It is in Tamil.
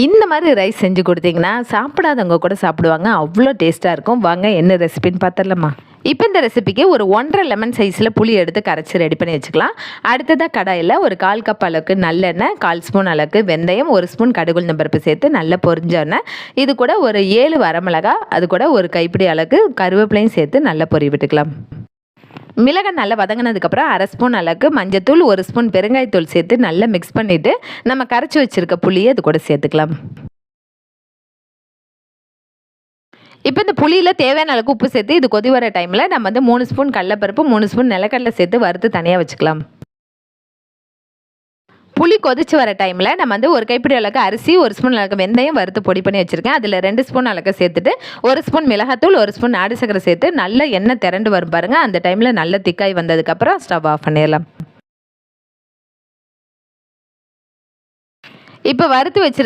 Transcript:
இந்த மாதிரி ரைஸ் செஞ்சு கொடுத்தீங்கன்னா சாப்பிடாதவங்க கூட சாப்பிடுவாங்க. அவ்வளோ டேஸ்ட்டாக இருக்கும். வாங்க என்ன ரெசிபின்னு பார்த்துடலாமா இப்போ இந்த ரெசிபிக்கு ஒரு ஒன்றரை லெமன் சைஸில் புளி எடுத்து கரைச்சி ரெடி பண்ணி வச்சுக்கலாம். அடுத்ததாக கடாயில் ஒரு கால் கப் அளவுக்கு நல்லெண்ணெய் கால் ஸ்பூன் அளவுக்கு வெந்தயம் ஒரு ஸ்பூன் கடுகுள் பருப்பு சேர்த்து நல்லா பொரிஞ்ச இது கூட ஒரு ஏழு வரமிளகா அது கூட ஒரு கைப்பிடி அளவுக்கு கருவேப்பிலையும் சேர்த்து நல்லா பொறி விட்டுக்கலாம். மிளகை நல்லா வதங்கினதுக்கப்புறம் அரை ஸ்பூன் அளவுக்கு மஞ்சத்தூள் ஒரு ஸ்பூன் பெருங்காயத்தூள் சேர்த்து நல்லா மிக்ஸ் பண்ணிவிட்டு நம்ம கரைச்சி வச்சுருக்க புளியை அது கூட சேர்த்துக்கலாம். இப்போ இந்த புளியில் தேவையான அளவுக்கு உப்பு சேர்த்து இது கொதி வர டைமில் நம்ம வந்து மூணு ஸ்பூன் கடலப்பருப்பு மூணு ஸ்பூன் நிலக்கடலை சேர்த்து வறுத்து தனியாக வச்சுக்கலாம். புளி கொதிச்சு வர டைமில் நம்ம வந்து ஒரு கைப்பிடி அளவுக்கு அரிசி ஒரு ஸ்பூன் அளவுக்கு வெந்தயம் வறுத்து பொடி பண்ணி வச்சுருக்கேன். அதில் ரெண்டு ஸ்பூன் அளவுக்கு சேர்த்துட்டு ஒரு ஸ்பூன் மிளகாத்தூள் ஒரு ஸ்பூன் நாடு சக்கரை சேர்த்து நல்ல எண்ணெய் திரண்டு வரும் பாருங்க. அந்த டைமில் நல்ல திக்காய் வந்ததுக்கப்புறம் ஸ்டவ் ஆஃப் பண்ணிடலாம். இப்போ வறுத்து வச்சிருக்க